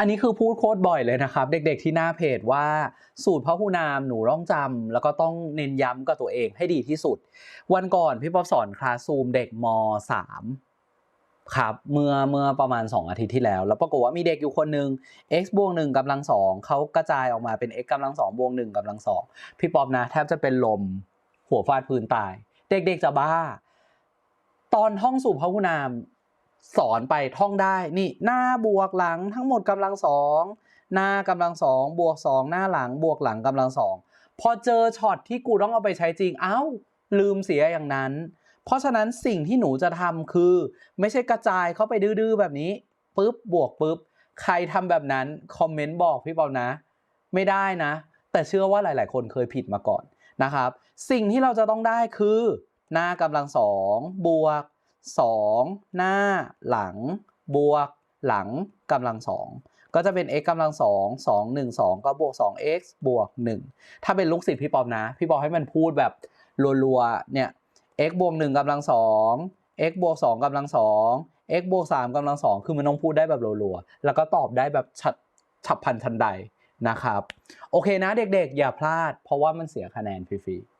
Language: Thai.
อันนี้คือพูดโคตรบ่อยเลยนะครับ เด็กๆที่หน้าเพจว่าสูตรพหูนามหนูต้องจำแล้วก็ต้องเน้นย้ำกับตัวเองให้ดีที่สุด วันก่อนพี่ป๊อบสอนคลาสซูมเด็กม3ครับเมื่อเมื่อประมาณ 2 อาทิตย์ที่แล้ว แล้วปรากฏว่ามีเด็กอยู่คนหนึ่ง x บวกหนึ่งกำลังสองเขากระจายออกมาเป็น x กำลังสองบวกหนึ่งกำลังสองพี่ป๊อบนะแทบจะเป็นลมหัวฟาดพื้นตาย เด็กๆจะบ้า ตอนท่องสูตรพหูนาม สอนไปท่องได้นี่หน้าบวกหลังทั้งหมดกำลังสองหน้ากำลังสองบวกสองหน้าหลังบวกหลังกำลังสองพอเจอช็อตที่กูต้องเอาไปใช้จริงเอ้า ลืมเสียอย่างนั้น เพราะฉะนั้นสิ่งที่หนูจะทำคือ ไม่ใช่กระจายเข้าไปดื้อๆแบบนี้ปุ๊บบวกปุ๊บใครทำแบบนั้นคอมเมนต์บอกพี่เปานะ ไม่ได้นะ แต่เชื่อว่าหลาย ๆ คนเคยผิดมาก่อนนะครับ สิ่งที่เราจะต้องได้คือ หน้ากำลังสองบวก 2 หน้า หลัง บวก หลังกำลังสองก็จะเป็น x กำลังสองสองหนึ่งสองก็บวก 2x บวก 1 ถ้าเป็นลูกศิษย์พี่ปอมนะ พี่ปอมให้มันพูดแบบรัวๆ เนี่ย x บวก1กำลังสอง x บวก2กำลังสอง x บวก3กำลังสองคือมันต้องพูดได้แบบรัวๆ แล้วก็ตอบได้แบบฉับฉับพันทันใดนะครับ โอเคนะเด็กๆ อย่าพลาด เพราะว่ามันเสียคะแนนฟรีๆ